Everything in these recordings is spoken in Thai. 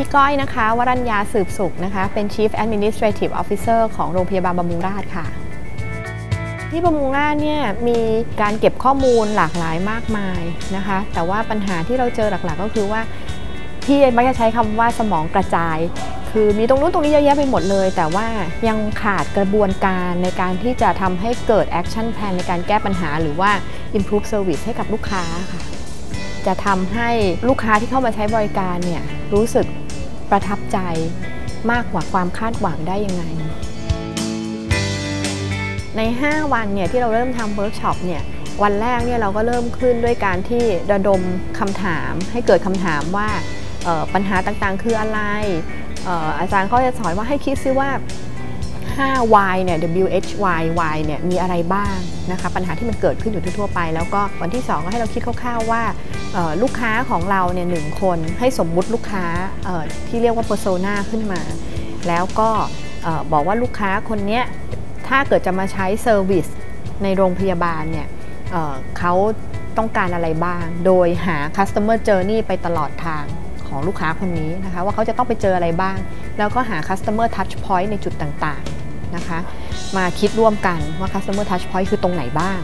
พี่ก้อยนะคะ วรัญญาสืบสุขนะคะ เป็น Chief Administrative Officer ของโรงพยาบาลบำรุงราษฎร์ค่ะ ที่บำรุงราษฎร์เนี่ยมีการเก็บข้อมูลหลากหลายมากมายนะคะ แต่ว่าปัญหาที่เราเจอหลักๆ ก็คือว่าพี่มักจะใช้คำว่าสมองกระจาย คือมีตรงนู้นตรงนี้เยอะแยะไปหมดเลย แต่ว่ายังขาดกระบวนการในการที่จะทำให้เกิด action plan ในการแก้ปัญหา หรือว่า improve service ให้กับลูกค้าค่ะจะทำให้ลูกค้าที่เข้ามาใช้บริการเนี่ยรู้สึก ประทับใจมากกว่าความคาดหวังได้ยังไง ใน 5 วันเนี่ยที่เราเริ่มทำเวิร์กช็อปเนี่ยวันแรกเนี่ยเราก็เริ่มขึ้นด้วยการที่ระดมคำถาม ให้เกิดคำถามว่าปัญหาต่างๆ คืออะไรอาจารย์เขาจะสอนว่าให้คิดซิว่า 5Y เนี่ย W H Y Y เนี่ยมีอะไรบ้างนะคะปัญหาที่มันเกิดขึ้นอยู่ทั่วไป แล้วก็วันที่ 2 ก็ให้เราคิดคร่าวๆว่าลูกค้าของเราเนี่ยหนึ่งคนให้สมมุติลูกค้าที่เรียกว่า persona ขึ้นมา แล้วก็บอกว่าลูกค้าคนนี้ถ้าเกิดจะมาใช้เซอร์วิสในโรงพยาบาลเนี่ยเขาต้องการอะไรบ้าง โดยหา customer journey ไปตลอดทางของลูกค้าคนนี้นะคะว่าเขาจะต้องไปเจออะไรบ้าง แล้วก็หา customer touch point ในจุดต่างๆ นะคะ มาคิดร่วมกันว่า customer touch point คือตรงไหนบ้าง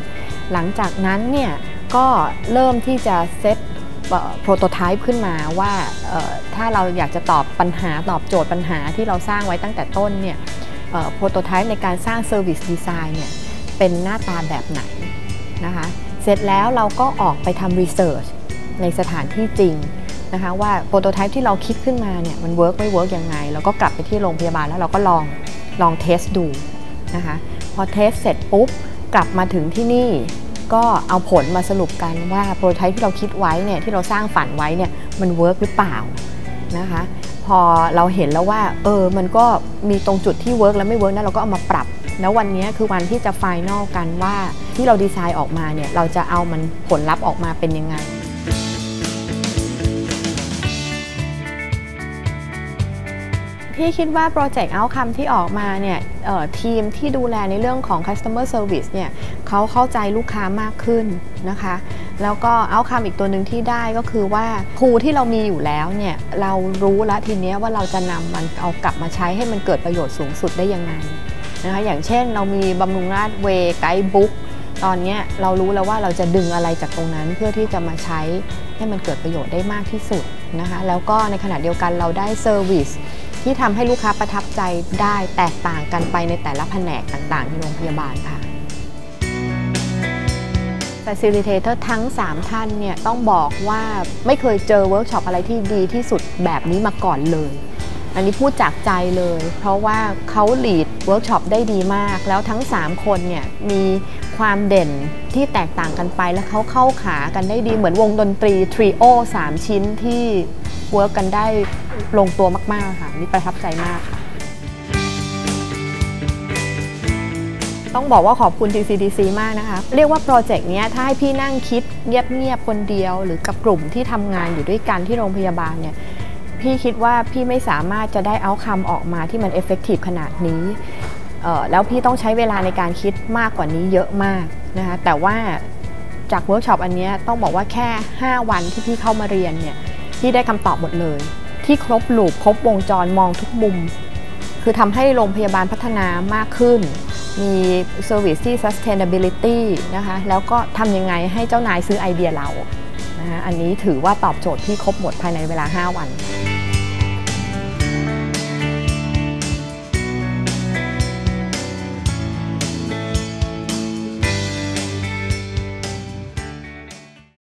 หลังจากนั้นเนี่ยก็เริ่มที่จะเซตโปรโตไทป์ขึ้นมาว่าถ้าเราอยากจะตอบปัญหาตอบโจทย์ปัญหาที่เราสร้างไว้ตั้งแต่ต้นเนี่ยโปรโตไทป์ในการสร้าง Service Design เนี่ยเป็นหน้าตาแบบไหนนะคะเสร็จแล้วเราก็ออกไปทำรีเสิร์ชในสถานที่จริงนะคะว่าโปรโตไทป์ที่เราคิดขึ้นมาเนี่ยมันเวิร์กไม่เวิร์กยังไง แล้วก็กลับไปที่โรงพยาบาลแล้วเราก็ลอง ลองเทสดูนะคะพอเทสเสร็จปุ๊บกลับมาถึงที่นี่ก็เอาผลมาสรุปกันว่าโปรไทป์ที่เราคิดไว้เนี่ยที่เราสร้างฝันไว้เนี่ยมันเวิร์กหรือเปล่านะคะพอเราเห็นแล้วว่าเออมันก็มีตรงจุดที่เวิร์กและไม่เวิร์กนะเราก็เอามาปรับ แล้ววันนี้คือวันที่จะไฟแนลกันว่าที่เราดีไซน์ออกมาเนี่ยเราจะเอามันผลลัพธ์ออกมาเป็นยังไง พี่คิดว่าโปรเจกต์เอาคำที่ออกมาเนี่ยทีมที่ดูแลในเรื่องของ customer service เนี่ยเขาเข้าใจลูกค้ามากขึ้นนะคะ แล้วก็เอาคำอีกตัวหนึ่งที่ได้ก็คือว่าครูที่เรามีอยู่แล้วเนี่ยเรารู้แล้วทีนี้ว่าเราจะนำมันเอากลับมาใช้ให้มันเกิดประโยชน์สูงสุดได้ยังไงนะคะอย่างเช่นเรามีบำรุงราชเวไกด์บุ๊กตอนนี้เรารู้แล้วว่าเราจะดึงอะไรจากตรงนั้นเพื่อที่จะมาใช้ให้มันเกิดประโยชน์ได้มากที่สุดนะคะแล้วก็ในขณะเดียวกันเราได้เซอร์วิส ที่ทำให้ลูกค้าประทับใจได้แตกต่างกันไปในแต่ละแผนกต่างๆในโรงพยาบาลค่ะ Facilitator ทั้ง 3 ท่านเนี่ยต้องบอกว่าไม่เคยเจอเวิร์กช็อปอะไรที่ดีที่สุดแบบนี้มาก่อนเลย อันนี้พูดจากใจเลย เพราะว่าเขาลีดเวิร์กช็อปได้ดีมาก แล้วทั้ง 3 คนเนี่ยมีความเด่นที่แตกต่างกันไปแล้วเขาเข้าขากันได้ดีเหมือนวงดนตรีทริโอ3ชิ้นที่ เวิร์กกันได้ลงตัวมากๆค่ะนี่ประทับใจมากค่ะ ต้องบอกว่าขอบคุณ TCDC มากนะคะ เรียกว่าโปรเจกต์นี้ถ้าให้พี่นั่งคิดเงียบๆคนเดียว หรือกับกลุ่มที่ทำงานอยู่ด้วยกันที่โรงพยาบาลเนี่ยพี่คิดว่าพี่ไม่สามารถจะได้เอาคำออกมาที่มันเอฟเฟกตีฟขนาดนี้แล้วพี่ต้องใช้เวลาในการคิดมากกว่านี้เยอะมากนะคะแต่ว่าจากเวิร์กช็อปอันนี้ต้องบอกว่าแค่ 5 วันที่พี่เข้ามาเรียนเนี่ย ที่ได้คำตอบหมดเลย ที่ครบลูปครบวงจรมองทุกมุม คือทำให้โรงพยาบาลพัฒนามากขึ้น มี Service ที่ Sustainability นะคะแล้วก็ทำยังไงให้เจ้านายซื้อไอเดียเรานะคะอันนี้ถือว่าตอบโจทย์ที่ครบหมดภายในเวลา 5 วัน